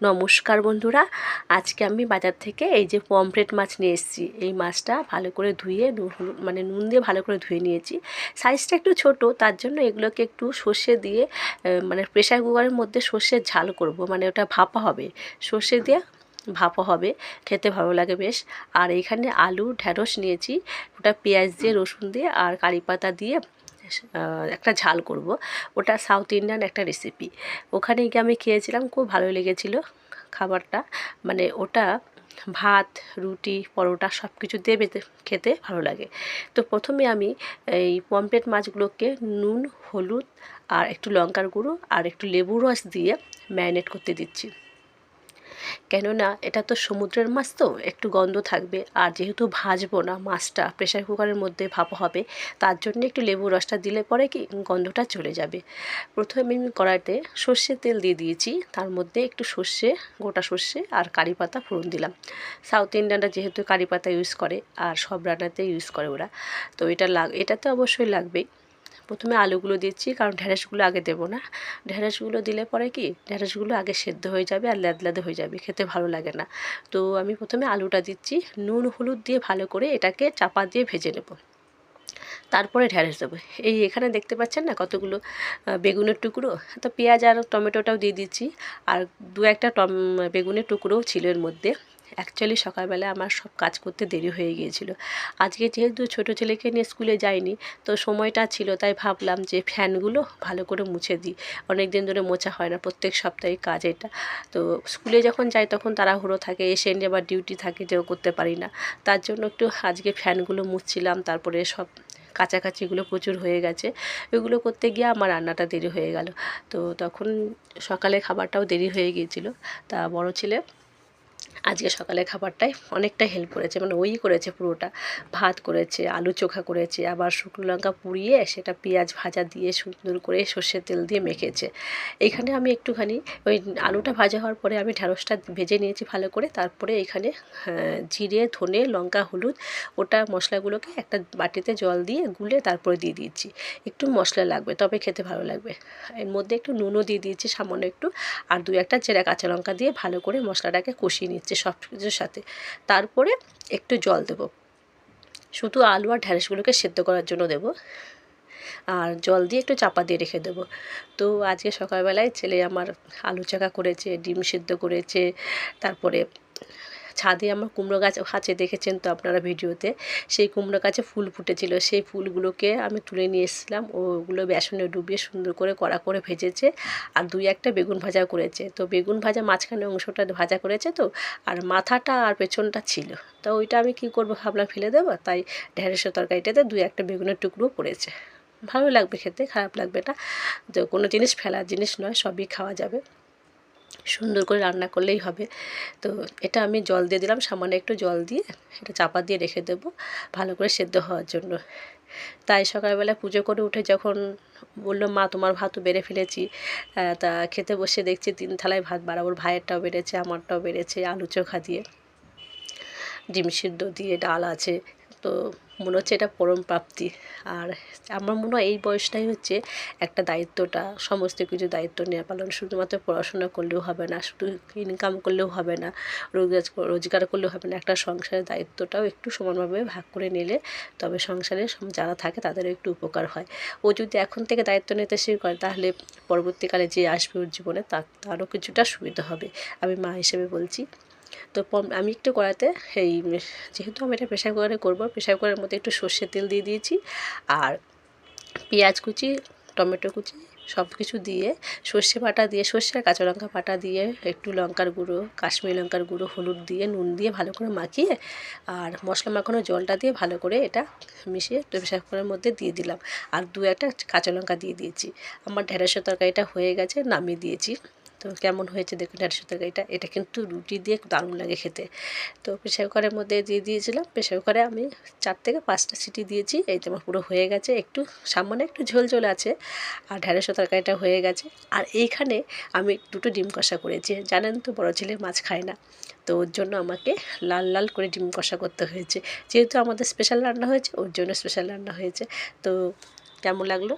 নমস্কার বন্ধুরা। আজকে আমি বাজার থেকে এই যে পমফ্রেট মাছ নিয়ে এসেছি। এই মাছটা ভালো করে ধুয়ে মানে নুন দিয়ে ভালো করে ধুয়ে নিয়েছি। সাইজটা একটু ছোট, তার জন্য এগুলোকে একটু সর্ষে দিয়ে মানে প্রেশার কুকারের মধ্যে সর্ষের ঝাল করব। মানে ওটা ভাপা হবে। সর্ষে দিয়ে ভাপা হবে। খেতে ভালো লাগে বেশ। আর এখানে আলু ঢ্যাঁড়স নিয়েছি। ওটা পেঁয়াজ দিয়ে, রসুন দিয়ে আর কারি পাতা দিয়ে একটা ঝাল করব। ওটা সাউথ ইন্ডিয়ান একটা রেসিপি ওখানে গিয়ে আমি খেয়েছিলাম, খুব ভালো লেগেছিল খাবারটা। মানে ওটা ভাত, রুটি, পরোটা সব কিছু দিয়ে খেতে ভালো লাগে। তো প্রথমে আমি এই পমফ্রেট মাছগুলোকে নুন, হলুদ আর একটু লঙ্কার গুঁড়ো আর একটু লেবু রস দিয়ে ম্যারিনেট করতে দিচ্ছি। কেননা এটা তো সমুদ্রের মাছ তো, একটু গন্ধ থাকবে। আর যেহেতু ভাজবো না মাছটা প্রেশার কুকারের মধ্যে ভাপা হবে, তার জন্য একটু লেবু রসটা দিলে পরে কি গন্ধটা চলে যাবে। প্রথমে আমি কড়াইতে সর্ষের তেল দিয়ে দিয়েছি, তার মধ্যে একটু সর্ষে, গোটা সর্ষে আর কারি পাতা ফোড়ন দিলাম। সাউথ ইন্ডিয়ানরা যেহেতু কারি পাতা ইউজ করে, আর সব রান্নাতে ইউজ করে ওরা। তো এটা লাগ, এটাতে অবশ্যই লাগবেই। প্রথমে আলুগুলো দিচ্ছি, কারণ ঢ্যাঁড়সগুলো আগে দেবো না। ঢ্যাঁড়সগুলো দিলে পরে কি ঢ্যাঁড়সগুলো আগে সেদ্ধ হয়ে যাবে আর ল্যাদলাদে হয়ে যাবে, খেতে ভালো লাগে না। তো আমি প্রথমে আলুটা দিচ্ছি, নুন, হলুদ দিয়ে ভালো করে এটাকে চাপা দিয়ে ভেজে নেব। তারপরে ঢ্যাঁড়স দেবো। এই এখানে দেখতে পাচ্ছেন না কতগুলো বেগুনের টুকরো? তো পেঁয়াজ আর টমেটোটাও দিয়ে দিচ্ছি, আর দু একটা টম, বেগুনের টুকরোও ছিল এর মধ্যে। অ্যাকচুয়ালি সকালবেলা আমার সব কাজ করতে দেরি হয়ে গিয়েছিল। আজকে যেহেতু ছোটো ছেলেকে নিয়ে স্কুলে যাইনি, তো সময়টা ছিল, তাই ভাবলাম যে ফ্যানগুলো ভালো করে মুছে দিই। অনেক দিন ধরে মোছা হয় না, প্রত্যেক সপ্তাহে কাজ এটা। তো স্কুলে যখন যাই, তখন তাড়াহুড়ো থাকে, এসে নিয়ে আবার ডিউটি থাকে, যেও করতে পারি না। তার জন্য একটু আজকে ফ্যানগুলো মুছছিলাম, তারপরে সব কাছাকাছিগুলো প্রচুর হয়ে গেছে। ওইগুলো করতে গিয়ে আমার রান্নাটা দেরি হয়ে গেল। তো তখন সকালে খাবারটাও দেরি হয়ে গিয়েছিল। তা বড় ছেলে আজকে সকালে খাবারটায় অনেকটা হেল্প করেছে মানে ওই করেছে পুরোটা। ভাত করেছে আলু চোখা করেছে আবার শুকনো লঙ্কা পুড়িয়ে সেটা পেঁয়াজ ভাজা দিয়ে সুন্দর করে সর্ষের তেল দিয়ে মেখেছে। এখানে আমি একটুখানি ওই আলুটা ভাজা হওয়ার পরে আমি ঢ্যাঁড়সটা ভেজে নিয়েছি ভালো করে। তারপরে এখানে হ্যাঁ, জিরে ধনে লঙ্কা হলুদ ওটা মশলাগুলোকে একটা বাটিতে জল দিয়ে গুলে তারপরে দিয়ে দিয়েছি। একটু মশলা লাগবে তবে খেতে ভালো লাগবে। এর মধ্যে একটু নুনও দিয়ে দিয়েছি সামান্য একটু আর দু একটা চেরা কাঁচা লঙ্কা দিয়ে ভালো করে মশলাটাকে কষিয়ে নিচ্ছি। সব কিছুর সাথে। তারপরে একটু জল দেব। শুধু আলু আর ঢ্যাঁড়সগুলোকে সেদ্ধ করার জন্য দেব। আর জল দিয়ে একটু চাপা দিয়ে রেখে দেবো। তো আজকে সকালবেলায় ছেলে আমার আলু চাকা করেছে, ডিম সেদ্ধ করেছে, তারপরে ছাদে আমার কুমড়ো গাছ আছে, দেখেছেন তো আপনারা ভিডিওতে? সেই কুমড়ো গাছে ফুল ফুটেছিল। সেই ফুলগুলোকে আমি তুলে নিয়ে এসেছিলাম। ওগুলো বেসনে ডুবিয়ে সুন্দর করে কড়া করে ভেজেছে আর দুই একটা বেগুন ভাজা করেছে। তো বেগুন ভাজা মাঝখানে অংশটা ভাজা করেছে তো, আর মাথাটা আর পেছনটা ছিল। তো ওইটা আমি কি করব ভাবলাম ফেলে দেবো, তাই ঢেঁড়সের তরকারিটাতে দুই একটা বেগুনের টুকরো পড়েছে। ভালো লাগবে খেতে, খারাপ লাগবে না। তো কোনো জিনিস ফেলার জিনিস নয়, সবই খাওয়া যাবে। সুন্দর করে রান্না করলেই হবে। তো এটা আমি জল দিয়ে দিলাম, সামান্য একটু জল দিয়ে এটা চাপা দিয়ে রেখে দেবো ভালো করে সেদ্ধ হওয়ার জন্য। তাই সকালবেলা পুজো করে উঠে যখন বলল, মা, তোমার ভাতও বেড়ে ফেলেছি। তা খেতে বসে দেখছি তিন থালায় ভাত বাড়াবোর ভাইয়েরটাও বেড়েছে, আমারটাও বেড়েছে, আলু চোখা দিয়ে, ডিম সিদ্ধ দিয়ে, ডাল আছে। তো মনে হচ্ছে এটা পরম প্রাপ্তি। আর আমার মনে হয় এই বয়সটাই হচ্ছে একটা দায়িত্বটা, সমস্ত কিছু দায়িত্ব নেওয়া। পালন শুধুমাত্র পড়াশোনা করলেও হবে না, শুধু ইনকাম করলেও হবে না রোজগার রোজগার করলেও হবে না, একটা সংসারের দায়িত্বটাও একটু সমানভাবে ভাগ করে নিলে তবে সংসারে যারা থাকে তাদেরও একটু উপকার হয়। ও যদি এখন থেকে দায়িত্ব নিতে শুরু করে, তাহলে পরবর্তীকালে যে আসবে ওর জীবনে তার তারও কিছুটা সুবিধা হবে। আমি মা হিসেবে বলছি। তো আমি একটু কড়াতে এই যেহেতু আমি এটা প্রেশার কুকারে করব প্রেশার কুকারের মধ্যে একটু সর্ষের তেল দিয়ে দিয়েছি আর পেঁয়াজ কুচি, টমেটো কুচি সব কিছু দিয়ে সর্ষে বাটা দিয়ে, সর্ষে আর কাঁচা লঙ্কা বাটা দিয়ে একটু লঙ্কার গুঁড়ো, কাশ্মীরি লঙ্কার গুঁড়ো, হলুদ দিয়ে, নুন দিয়ে ভালো করে মাখিয়ে আর মশলা মাখানো জলটা দিয়ে ভালো করে এটা মিশিয়ে প্রেশার কুকারের মধ্যে দিয়ে দিলাম। আর দু একটা কাঁচা লঙ্কা দিয়ে দিয়েছি। আমার ঢেঁড়সের তরকারিটা হয়ে গেছে, নামিয়ে দিয়েছি। তো কেমন হয়েছে দেখুন ঢেঁড়সের তরকারিটা এটা কিন্তু রুটি দিয়ে দারুণ লাগে খেতে। তো প্রেশার কুকারের মধ্যে দিয়ে দিয়েছিলাম। প্রেশার কুকারে আমি চার থেকে পাঁচটা সিটি দিয়েছি। এই তো আমার পুরো হয়ে গেছে। একটু সামান্য একটু ঝোল ঝোল আছে। আর ঢ্যাঁড়সের তরকারিটা হয়ে গেছে। আর এইখানে আমি দুটো ডিম কষা করেছি। জানেন তো বড় ছেলে মাছ খায় না। তো ওর জন্য আমাকে লাল লাল করে ডিম কষা করতে হয়েছে। যেহেতু আমাদের স্পেশাল রান্না হয়েছে, ওর জন্য স্পেশাল রান্না হয়েছে। তো কেমন লাগল?